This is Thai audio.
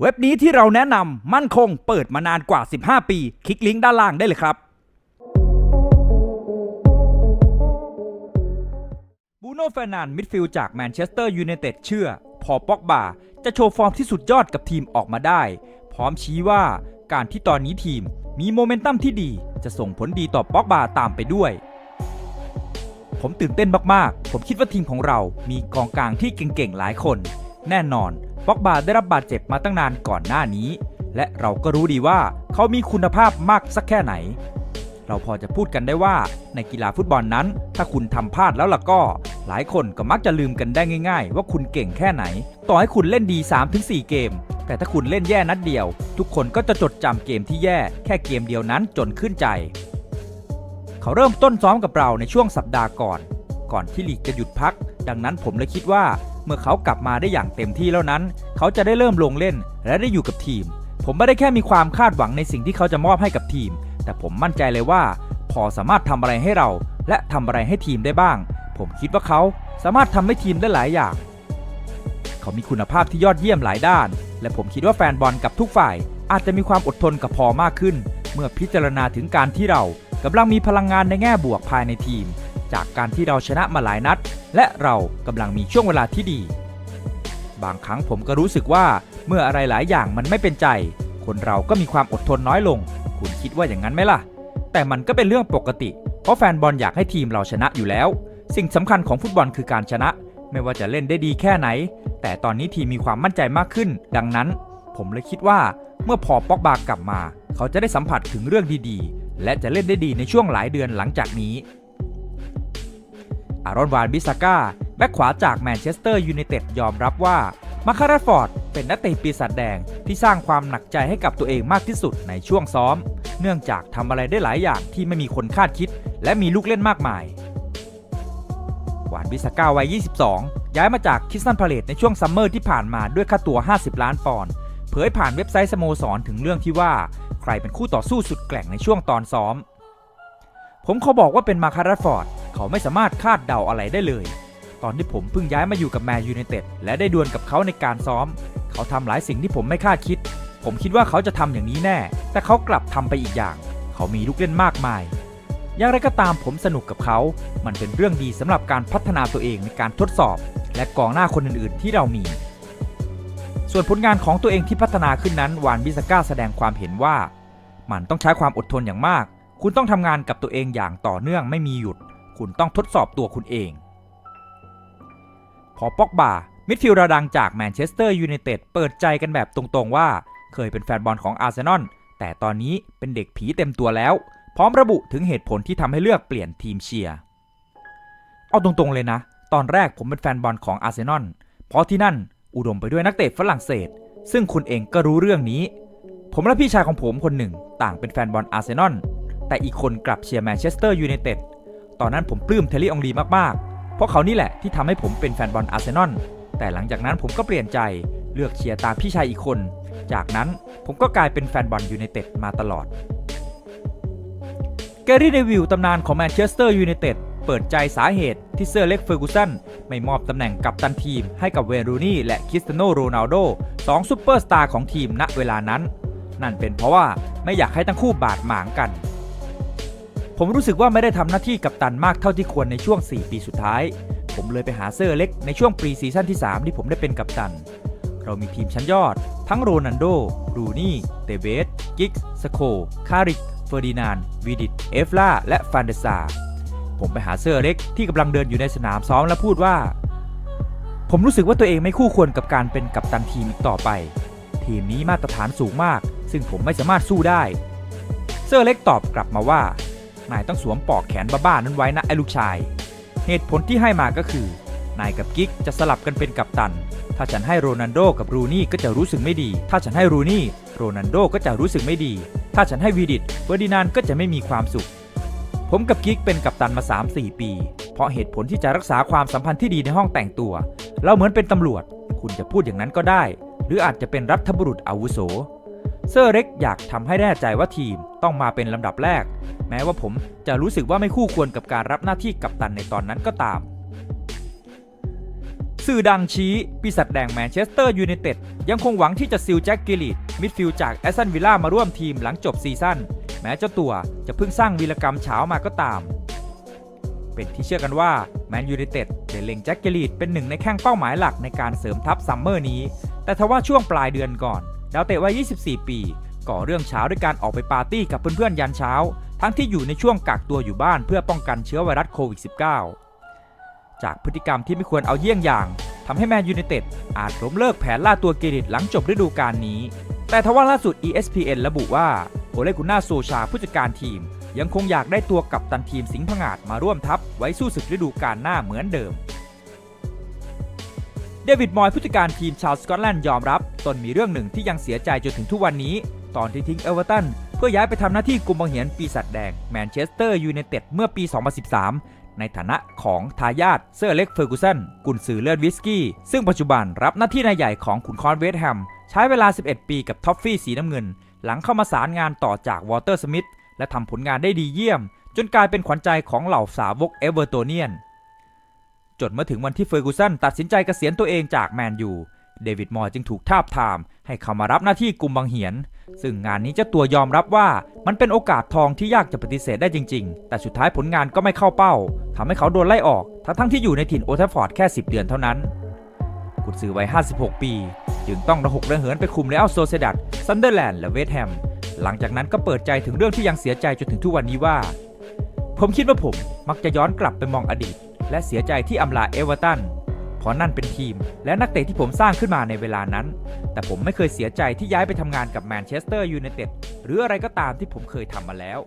เว็บนี้ที่เราแนะนำมั่นคงเปิดมานานกว่า 15 ปี คลิกลิงก์ด้านล่างได้เลยครับบูโน่เฟร์นันมิดฟิลด์จากแมนเชสเตอร์ยูไนเต็ดเชื่อ พอป็อกบาจะโชว์ฟอร์มที่สุดยอดกับทีมออกมาได้ พร้อมชี้ว่าการที่ตอนนี้ทีมมีโมเมนตัมที่ดี จะส่งผลดีต่อป็อกบาตามไปด้วย ผมตื่นเต้นมาก ๆ ผมคิดว่าทีมของเรามีกองกลางที่เก่ง ๆ หลายคน แน่นอน ป็อกบาได้รับบาดเจ็บมาตั้งนานก่อนหน้านี้ และเราก็รู้ดีว่าเขามีคุณภาพมากสักแค่ไหน เราพอจะพูดกันได้ว่าในกีฬาฟุตบอลนั้น ถ้าคุณทำพลาดแล้วล่ะก็ หลายคนก็มักจะลืมกันได้ง่าย ๆ ว่าคุณเก่งแค่ไหน ต่อให้คุณเล่นดี 3-4 เกม แต่ถ้าคุณเล่นแย่นัดเดียว ทุกคนก็จะจดจำเกมที่แย่แค่เกมเดียวนั้นจนขึ้นใจ เขาเริ่มต้นซ้อมกับเราในช่วงสัปดาห์ก่อน ก่อนที่ลีกจะหยุดพัก ดังนั้นผมเลยคิดว่า เมื่อเขากลับมาได้อย่างเต็มที่แล้วนั้น เขาจะได้เริ่มลงเล่น และได้อยู่กับทีม ผมไม่ได้แค่มีความคาดหวังในสิ่งที่เขาจะมอบให้กับทีม แต่ผมมั่นใจเลยว่า พอสามารถทำอะไรให้เรา และทำอะไรให้ทีมได้บ้าง ผมคิดว่าเขาสามารถทำให้ทีมได้หลายอย่าง เขามีคุณภาพที่ยอดเยี่ยมหลายด้าน และผมคิดว่าแฟนบอลกับทุกฝ่าย อาจจะมีความอดทนกับพอมากขึ้น เมื่อพิจารณาถึงการที่เรากำลังมีพลังงานในแง่บวกภายในทีม จากการที่เราชนะมาหลายนัด และเรากำลังมีช่วงเวลาที่ดี บางครั้งผมก็รู้สึกว่าเมื่ออะไรหลายอย่างมันไม่เป็นใจ คนเราก็มีความอดทนน้อยลง คุณคิดว่าอย่างนั้นไหมล่ะ แต่มันก็เป็นเรื่องปกติ เพราะแฟนบอลอยากให้ทีมเราชนะอยู่แล้ว สิ่งสำคัญของฟุตบอลคือการชนะ ไม่ว่าจะเล่นได้ดีแค่ไหน แต่ตอนนี้ทีมมีความมั่นใจมากขึ้น ดังนั้น ผมเลยคิดว่าเมื่อพอป็อกบากลับมา เขาจะได้สัมผัสถึงเรื่องดีๆ และจะเล่นได้ดีในช่วงหลายเดือนหลังจากนี้ อารอนวานบิสก้าแบ็คขวาจากแมนเชสเตอร์ยูไนเต็ดยอมรับว่ามาคาราฟอร์ดเป็นนักเตะปีศาจแดงที่สร้างความหนักใจให้กับตัวเองมากที่สุดในช่วงซ้อม เนื่องจากทำอะไรได้หลายอย่างที่ไม่มีคนคาดคิด และมีลูกเล่นมากมาย หวานบิสก้าวัย 22 ย้ายมาจากคิสตันพาเลตในช่วงซัมเมอร์ที่ผ่านมาด้วยค่าตัว 50 ล้านปอนด์เผยผ่านเว็บไซต์สโมสรถึงเรื่องที่ว่าใครเป็นคู่ต่อสู้สุดแกร่งในช่วงตอนซ้อม ผมขอบอกว่าเป็นมาคาราฟอร์ด เขาไม่สามารถคาดเดาอะไรได้เลย ตอนที่ผมเพิ่งย้ายมาอยู่กับแมนยูไนเต็ดและได้ดวลกับเขาในการซ้อม เขาทำหลายสิ่งที่ผมไม่คาดคิด ผมคิดว่าเขาจะทำอย่างนี้แน่ แต่เขากลับทำไปอีกอย่าง เขามีลูกเล่นมากมาย อย่างไรก็ตามผมสนุกกับเขา มันเป็นเรื่องดีสำหรับการพัฒนาตัวเองในการทดสอบ และกองหน้าคนอื่นๆ ที่เรามี ส่วนผลงานของตัวเองที่พัฒนาขึ้นนั้นวานบิสก้าแสดงความเห็นว่า มันต้องใช้ความอดทนอย่างมาก คุณต้องทำงานกับตัวเองอย่างต่อเนื่องไม่มีหยุด คุณต้องทดสอบตัวคุณเอง พอป็อกบามิดฟิลด์ระดังจากแมนเชสเตอร์ยูไนเต็ดเปิดใจกันแบบตรงๆว่า เคยเป็นแฟนบอลของอาร์เซนอลแต่ตอนนี้เป็นเด็กผีเต็มตัวแล้ว พร้อมระบุถึงเหตุผลที่ทำให้เลือกเปลี่ยนทีมเชียร์เอาตรงๆเลยนะ ตอนแรกผมเป็นแฟนบอลของอาร์เซนอลเพราะที่นั่นอุดมไปด้วยนักเตะฝรั่งเศส ซึ่งคุณเองก็รู้เรื่องนี้ ผมและพี่ชายของผมคนหนึ่งต่างเป็นแฟนบอลอาร์เซนอลแต่อีกคนกลับเชียร์แมนเชสเตอร์ยูไนเต็ด ตอนนั้นผมปลื้มเทลลี่องลีมากๆ เพราะเขานี่แหละที่ทำให้ผมเป็นแฟนบอลอาร์เซนอล แต่หลังจากนั้นผมก็เปลี่ยนใจเลือกเชียร์ตามพี่ชายอีกคน จากนั้นผมก็กลายเป็นแฟนบอลยูไนเต็ดมาตลอด แกรี่เดวิลตำนานของแมนเชสเตอร์ยูไนเต็ดเปิดใจสาเหตุที่เซอร์เล็กเฟอร์กูสันไม่มอบตำแหน่งกัปตันทีมให้กับเวรูนี่และคริสเตยโนโรนัลโดสองซูเปอร์สตาร์ของทีมณเวลานั้น นั่นเป็นเพราะว่าไม่อยากให้ทั้งคู่บาดหมางกัน ผมรู้สึกว่าไม่ได้ทำหน้าที่กัปตันมากเท่าที่ควรในช่วง 4 ปีสุดท้าย ผมเลยไปหาเซอร์เล็กในช่วงปรีซีซั่นที่ 3 ที่ผมได้เป็นกัปตัน เรามีทีมชั้นยอด ทั้งโรนันโดรูนี่ เตเบส กิกส์สโค คาริก เฟอร์ดินานด์วีดิต เอฟลาและฟานเดซา ผมไปหาเซอร์เล็กที่กำลังเดินอยู่ในสนามซ้อมและพูดว่า ผมรู้สึกว่าตัวเองไม่คู่ควรกับการเป็นกัปตันทีมอีกต่อไป ทีมนี้มาตรฐานสูงมาก ซึ่งผมไม่สามารถสู้ได้ เซอร์เล็กตอบกลับมาว่า นายต้องสวมปลอกแขนบ้าๆนั้นไว้นะไอ้ลูกชาย เหตุผลที่ให้มาก็คือ นายกับกิ๊กจะสลับกันเป็นกัปตัน ถ้าฉันให้โรนันโดกับรูนี่ก็จะรู้สึกไม่ดี ถ้าฉันให้รูนี่ โรนันโดก็จะรู้สึกไม่ดี ถ้าฉันให้วีดิตเฟอร์ดินานก็จะไม่มีความสุข ผมกับกิ๊กเป็นกัปตันมา 3-4 ปี เพราะเหตุผลที่จะรักษาความสัมพันธ์ที่ดีในห้องแต่งตัว เราเหมือนเป็นตำรวจ คุณจะพูดอย่างนั้นก็ได้ หรืออาจจะเป็นรัฐบุรุษอาวุโส เซอร์เร็กอยากทำให้แน่ใจว่าทีมต้องมาเป็นลำดับแรก แม้ว่าผมจะรู้สึกว่าไม่คู่ควรกับการรับหน้าที่กัปตันในตอนนั้นก็ตาม สื่อดังชี้ ปีศาจแดงแมนเชสเตอร์ยูไนเต็ดยังคงหวังที่จะซิลแจ็คกิลิตมิดฟิลด์จากแอสตันวิลล่ามาร่วมทีมหลังจบซีซั่นแม้เจ้าตัวจะเพิ่งสร้างวีรกรรมเช้ามาก็ตาม เป็นที่เชื่อกันว่าแมนยูไนเต็ดได้เล็งแจ็คกิลิตเป็นหนึ่งในแข้งเป้าหมายหลักในการเสริมทัพซัมเมอร์นี้ แต่ทว่าช่วงปลายเดือนก่อน ดาวเตะวัย 24 ปี ก่อเรื่องเช้าด้วยการออกไปปาร์ตี้กับเพื่อนๆยันเช้า ทั้งที่อยู่ในช่วงกักตัวอยู่บ้านเพื่อป้องกันเชื้อไวรัสโควิด -19 จากพฤติกรรมที่ไม่ควรเอาเยี่ยงอย่างทำให้แมนยูไนเต็ดอาจล้มเลิกแผนล่าตัวเกริตหลังจบฤดูกาลนี้ แต่ทว่าล่าสุด ESPN ระบุว่าโอเลกุน่าโซชาผู้จัดการทีม ยังคงอยากได้ตัวกับตันทีมสิงห์ผงาดมาร่วมทัพไว้สู้ศึกฤดูกาลหน้าเหมือนเดิม เดวิดมอยผู้จัดการทีมชาวสกอตแลนด์ยอมรับ ตนมีเรื่องหนึ่งที่ยังเสียใจจนถึงทุกวันนี้ ตอนที่ทิ้งเอเวอร์ตันเพื่อย้ายไปทำหน้าที่กุมบังเหียนปีศาจแดงแมนเชสเตอร์ยูไนเต็ดเมื่อปี 2013 ในฐานะของทายาทเซอร์เล็กเฟอร์กูสันกุนซือเลือดวิสกี้ ซึ่งปัจจุบันรับหน้าที่นายใหญ่ของขุนคอนเวสต์แฮม ใช้เวลา 11 ปีกับท็อฟฟี่สีน้ำเงิน หลังเข้ามาสารงานต่อจากวอเตอร์สมิธและทำผลงานได้ดีเยี่ยม จนกลายเป็นขวัญใจของเหล่าสาวกเอเวอร์โตเนียน จนเมื่อถึงวันที่เฟอร์กูสันตัดสินใจเกษียณตัวเองจากแมนยู เดวิดมอร์จึงถูกทาบทาม ให้เข้ามารับหน้าที่กุมบังเหียน ซึ่งงานนี้เจ้าตัวยอมรับว่ามันเป็นโอกาสทองที่ยากจะปฏิเสธได้จริง ๆ แต่สุดท้ายผลงานก็ไม่เข้าเป้าทำให้เขาโดนไล่ออก ทั้งๆที่อยู่ในถิ่นโอทัฟฟอร์ดแค่ 10 เดือนเท่านั้นกุนซือวัย 56 ปี จึงต้องระหกระเหินไปคุมเรอัลโซเซดัดซันเดอร์แลนด์และเวสแฮม หลังจากนั้นก็เปิดใจถึงเรื่องที่ยังเสียใจจนถึงทุกวันนี้ว่า ผมคิดว่าผมมักจะย้อนกลับไปมองอดีต และเสียใจที่อำลาเอเวอร์ตันเพราะนั่นเป็นทีม และนักเตะที่ผมสร้างขึ้นมาในเวลานั้น แต่ผมไม่เคยเสียใจที่ย้ายไปทำงานกับแมนเชสเตอร์ยูไนเต็ดหรืออะไรก็ตามที่ผมเคยทำมาแล้ว